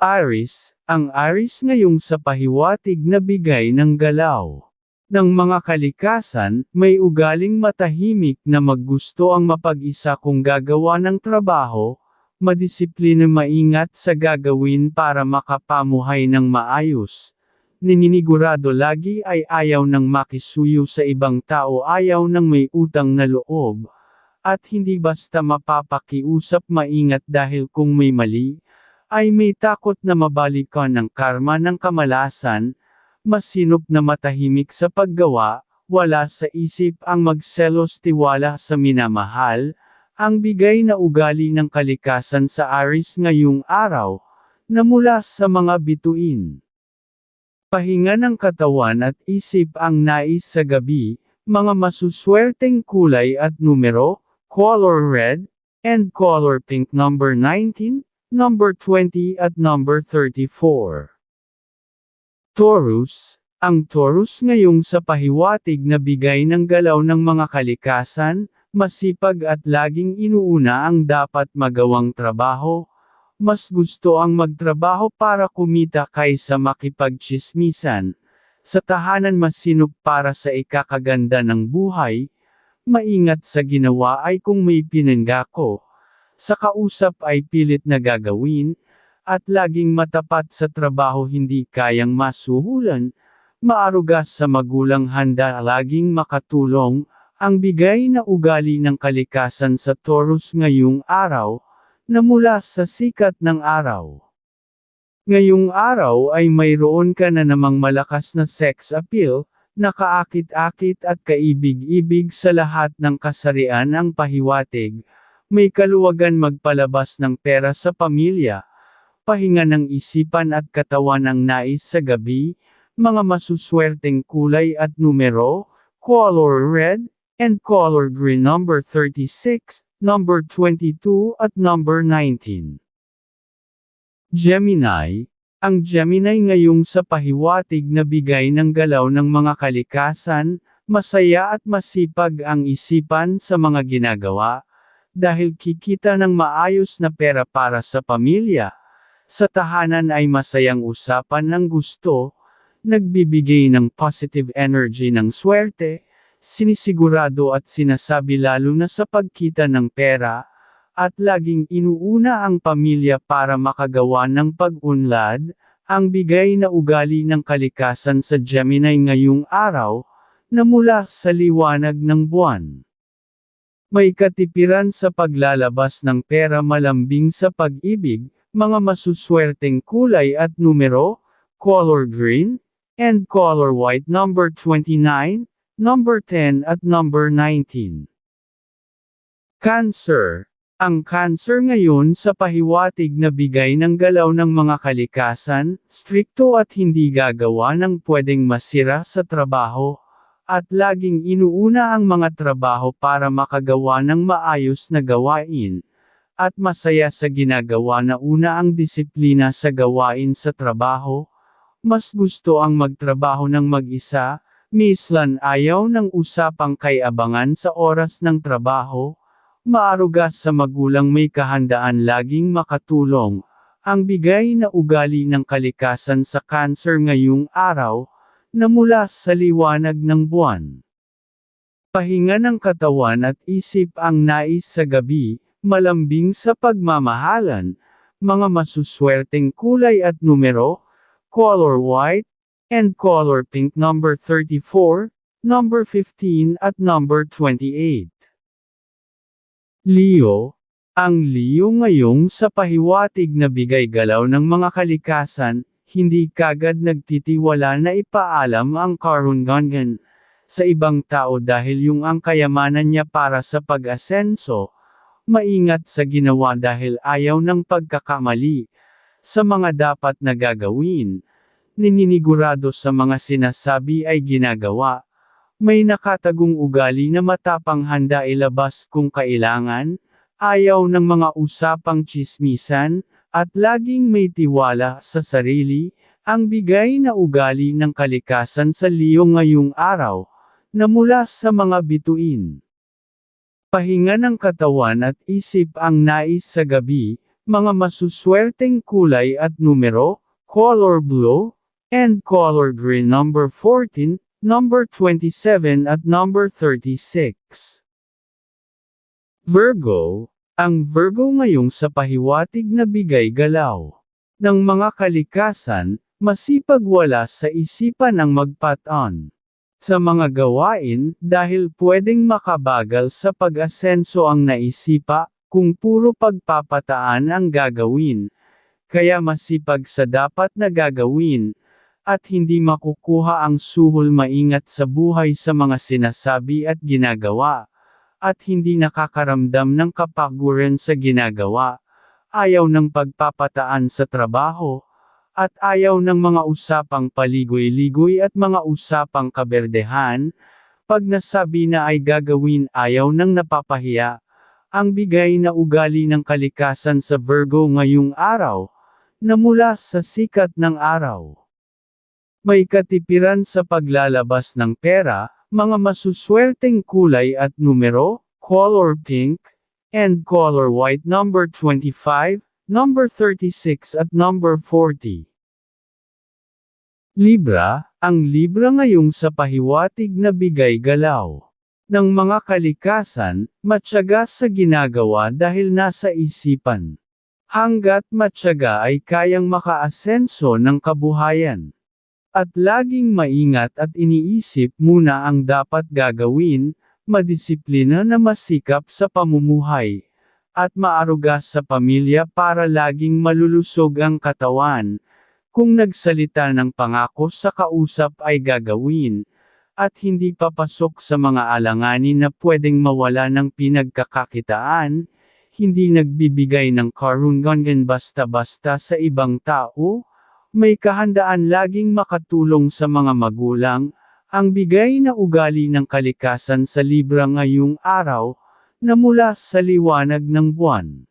Aris, ang Aris ngayong sa pahiwatig na bigay ng galaw. Ng mga kalikasan, may ugaling matahimik na maggusto ang mapag-isa kung gagawa ng trabaho, madisiplina maingat sa gagawin para makapamuhay ng maayos. Nininigurado lagi ay ayaw ng makisuyo sa ibang tao ayaw ng may utang na loob. At hindi basta mapapakiusap maingat dahil kung may mali, ay may takot na mabalikan ng karma ng kamalasan, masinop na matahimik sa paggawa, wala sa isip ang magselos tiwala sa minamahal, ang bigay na ugali ng kalikasan sa Aris ngayong araw, na mula sa mga bituin. Pahinga ng katawan at isip ang nais sa gabi, mga masuswerteng kulay at numero, color red, and color pink number 19, number 20 at number 34. Taurus, ang Taurus ngayong sa pahiwatig na bigay ng galaw ng mga kalikasan, masipag at laging inuuna ang dapat magawang trabaho, mas gusto ang magtrabaho para kumita kaysa makipagchismisan, sa tahanan masinop para sa ikakaganda ng buhay, maingat sa ginawa ay kung may pinanggako, sa kausap ay pilit na gagawin, at laging matapat sa trabaho hindi kayang masuhulan, maaruga sa magulang handa laging makatulong, ang bigay na ugali ng kalikasan sa Taurus ngayong araw, na mula sa sikat ng araw. Ngayong araw ay mayroon ka na namang malakas na sex appeal, nakaakit-akit at kaibig-ibig sa lahat ng kasarian ang pahiwatig, may kaluwagan magpalabas ng pera sa pamilya, pahinga ng isipan at katawan ang nais sa gabi, mga masuswerteng kulay at numero, color red, and color green number 36, number 22 at number 19. Gemini, ang Gemini ngayong sa pahiwatig na bigay ng galaw ng mga kalikasan, masaya at masipag ang isipan sa mga ginagawa, dahil kikita ng maayos na pera para sa pamilya. Sa tahanan ay masayang usapan ng gusto, nagbibigay ng positive energy ng swerte, sinisigurado at sinasabi lalo na sa pagkita ng pera, at laging inuuna ang pamilya para makagawa ng pag-unlad, ang bigay na ugali ng kalikasan sa Gemini ngayong araw, na mula sa liwanag ng buwan. May katipiran sa paglalabas ng pera malambing sa pag-ibig, mga masuswerteng kulay at numero, color green, and color white number 29, number 10 at number 19. Cancer. Ang cancer ngayon sa pahiwatig na bigay ng galaw ng mga kalikasan, strikto at hindi gagawa ng pwedeng masira sa trabaho, at laging inuuna ang mga trabaho para makagawa ng maayos na gawain, at masaya sa ginagawa na una ang disiplina sa gawain sa trabaho, mas gusto ang magtrabaho ng mag-isa, mislan ayaw ng usapang kay abangan sa oras ng trabaho, maaruga sa magulang may kahandaan laging makatulong, ang bigay na ugali ng kalikasan sa cancer ngayong araw, na mula sa liwanag ng buwan. Pahinga ng katawan at isip ang nais sa gabi, malambing sa pagmamahalan, mga masuswerteng kulay at numero, color white, and color pink number 34, number 15 at number 28. Leo, ang Leo ngayong sa pahiwatig na bigay galaw ng mga kalikasan, hindi kagad nagtitiwala na ipaalam ang karungangan sa ibang tao dahil yung ang kayamanan niya para sa pag-asenso, maingat sa ginawa dahil ayaw ng pagkakamali, sa mga dapat na gagawin, nininigurado sa mga sinasabi ay ginagawa, may nakatagong ugali na matapang handa ilabas kung kailangan, ayaw ng mga usapang chismisan, at laging may tiwala sa sarili, ang bigay na ugali ng kalikasan sa Leo ngayong araw, na mula sa mga bituin. Pahinga ng katawan at isip ang nais sa gabi, mga masuswerteng kulay at numero, color blue, and color green number 14, number 27 at number 36. Virgo, ang Virgo ngayong sa pahiwatig na bigay galaw ng mga kalikasan, masipag wala sa isipan ang magpat-on sa mga gawain dahil pwedeng makabagal sa pag-asenso ang naisipa kung puro pagpapataan ang gagawin. Kaya masipag sa dapat na gagawin, at hindi makukuha ang suhol maingat sa buhay sa mga sinasabi at ginagawa, at hindi nakakaramdam ng kapaguran sa ginagawa, ayaw ng pagpapataan sa trabaho, at ayaw ng mga usapang paligoy-ligoy at mga usapang kaberdehan, pag nasabi na ay gagawin ayaw ng napapahiya, ang bigay na ugali ng kalikasan sa Virgo ngayong araw, na mula sa sikat ng araw. May katipiran sa paglalabas ng pera, mga masuswerteng kulay at numero, color pink, and color white number 25, number 36 at number 40. Libra, ang Libra ngayong sa pahiwatig na bigay galaw ng mga kalikasan, matyaga sa ginagawa dahil nasa isipan. Hanggat matyaga ay kayang makaasenso ng kabuhayan. At laging maingat at iniisip muna ang dapat gagawin, madisiplina na masikap sa pamumuhay, at maaruga sa pamilya para laging malulusog ang katawan. Kung nagsalita ng pangako sa kausap ay gagawin, at hindi papasok sa mga alanganin na pwedeng mawala ng pinagkakakitaan, hindi nagbibigay ng karungangan basta-basta sa ibang tao, may kahandaan laging makatulong sa mga magulang, ang bigay na ugali ng kalikasan sa Libra ngayong araw, na mula sa liwanag ng buwan.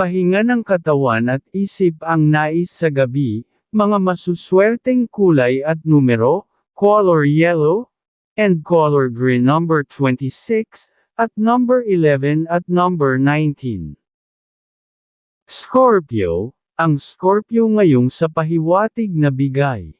Pahinga ng katawan at isip ang nais sa gabi, mga masuswerteng kulay at numero, color yellow, and color green number 26, at number 11 at number 19. Scorpio, ang Scorpio ngayong sa pahiwatig na bigay.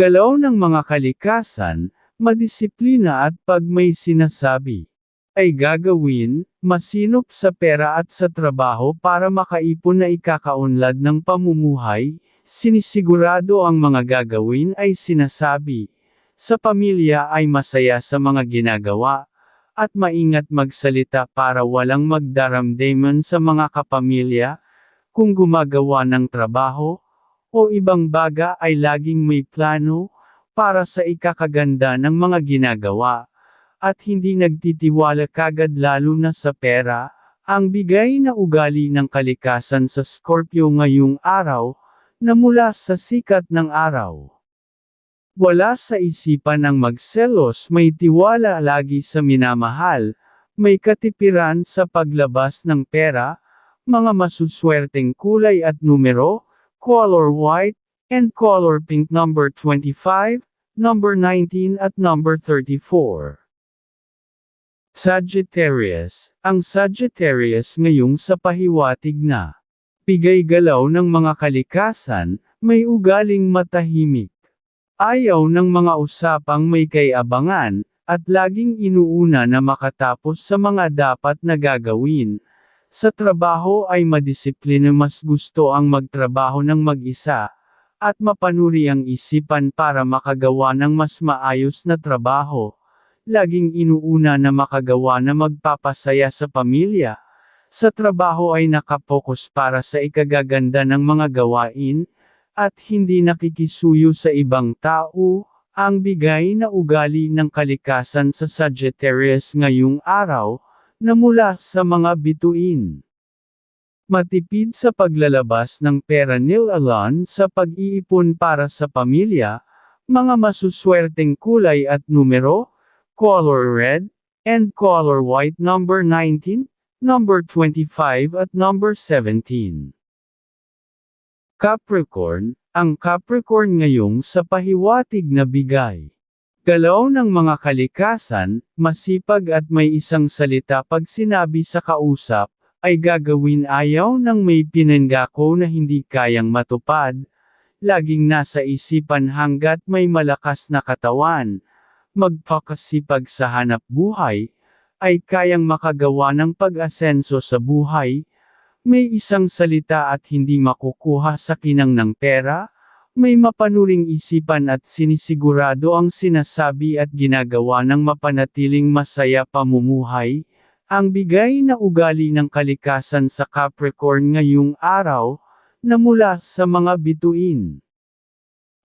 Galaw ng mga kalikasan, madisiplina at pag may sinasabi, ay gagawin, masinop sa pera at sa trabaho para makaipon na ikakaunlad ng pamumuhay, sinisigurado ang mga gagawin ay sinasabi. Sa pamilya ay masaya sa mga ginagawa, at maingat magsalita para walang magdaramdaman sa mga kapamilya, kung gumagawa ng trabaho, o ibang baga ay laging may plano, para sa ikakaganda ng mga ginagawa, at hindi nagtitiwala kagad lalo na sa pera, ang bigay na ugali ng kalikasan sa Scorpio ngayong araw, na mula sa sikat ng araw. Wala sa isipan ang magselos may tiwala lagi sa minamahal, may katipiran sa paglabas ng pera, mga masuswerteng kulay at numero, color white, and color pink number 25, number 19 at number 34. Sagittarius, ang Sagittarius ngayong sa pahiwatig na bigay galaw ng mga kalikasan, may ugaling matahimik. Ayaw ng mga usapang may kayabangan, at laging inuuna na makatapos sa mga dapat na gagawin, sa trabaho ay madisiplina mas gusto ang magtrabaho ng mag-isa, at mapanuri ang isipan para makagawa ng mas maayos na trabaho. Laging inuuna na makagawa na magpapasaya sa pamilya. Sa trabaho ay nakapokus para sa ikagaganda ng mga gawain, at hindi nakikisuyo sa ibang tao, ang bigay na ugali ng kalikasan sa Sagittarius ngayong araw, na mula sa mga bituin. Matipid sa paglalabas ng pera nil Alan sa pag-iipon para sa pamilya, mga masuswerteng kulay at numero, color red, and color white number 19, number 25 at number 17. Capricorn, ang Capricorn ngayong sa pahiwatig na bigay. Galaw ng mga kalikasan, masipag at may isang salita pag sinabi sa kausap, ay gagawin ayaw ng may pinanggako na hindi kayang matupad, laging nasa isipan hanggat may malakas na katawan, magpakasipag sa hanap buhay, ay kayang makagawa ng pag-asenso sa buhay, may isang salita at hindi makukuha sa kinang ng pera, may mapanuring isipan at sinisigurado ang sinasabi at ginagawa ng mapanatiling masaya pamumuhay, ang bigay na ugali ng kalikasan sa Capricorn ngayong araw, na mula sa mga bituin.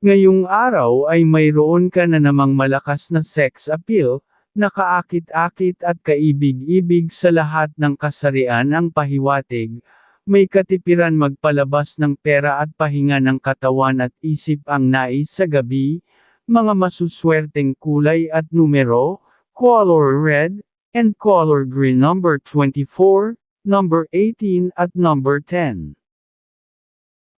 Ngayong araw ay mayroon ka na namang malakas na sex appeal, nakaakit-akit at kaibig-ibig sa lahat ng kasarian ang pahiwatig, may katipiran magpalabas ng pera at pahinga ng katawan at isip ang nais sa gabi, mga masuswerteng kulay at numero, color red, and color green number 24, number 18 at number 10.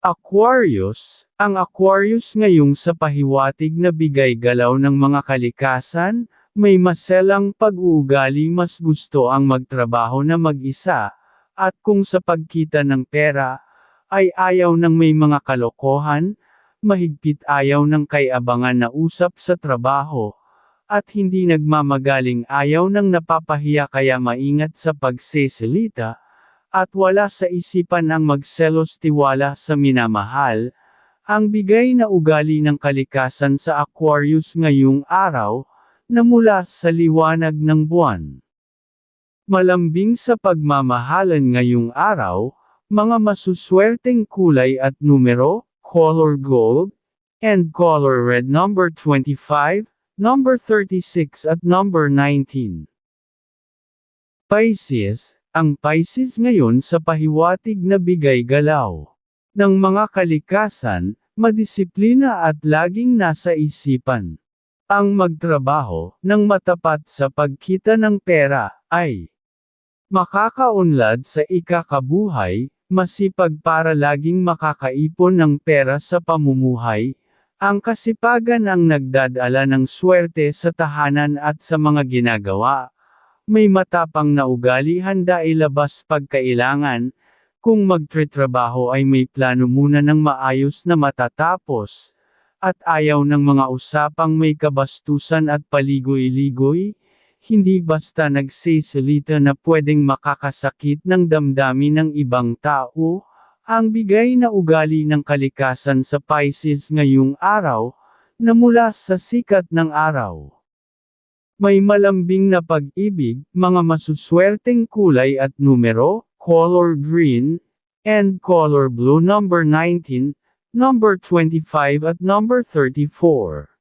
Aquarius, ang Aquarius ngayong sa pahiwatig na bigay galaw ng mga kalikasan, may maselang pag-uugali mas gusto ang magtrabaho na mag-isa, at kung sa pagkita ng pera, ay ayaw ng may mga kalokohan, mahigpit ayaw ng kay-abangan na usap sa trabaho, at hindi nagmamagaling ayaw ng napapahiya kaya maingat sa pagseselita, at wala sa isipan ang magselos tiwala sa minamahal, ang bigay na ugali ng kalikasan sa Aquarius ngayong araw, na mula sa liwanag ng buwan. Malambing sa pagmamahalan ngayong araw, mga masuswerteng kulay at numero, color gold, and color red number 25, Number 36 at number 19. Pisces, ang Pisces ngayon sa pahiwatig na bigay galaw ng mga kalikasan, madisiplina at laging nasa isipan. Ang magtrabaho ng matapat sa pagkita ng pera ay makakaunlad sa ikakabuhay, masipag para laging makakaipon ng pera sa pamumuhay, ang kasipagan ang nagdadala ng swerte sa tahanan at sa mga ginagawa. May matapang na ugali handa ilabas pagkailangan, kung magtritrabaho ay may plano muna ng maayos na matatapos, at ayaw ng mga usapang may kabastusan at paligoy-ligoy, hindi basta nagsisilita na pwedeng makakasakit ng damdamin ng ibang tao, ang bigay na ugali ng kalikasan sa Pisces ngayong araw, na mula sa sikat ng araw. May malambing na pag-ibig, mga masuswerteng kulay at numero, color green, and color blue number 19, number 25 at number 34.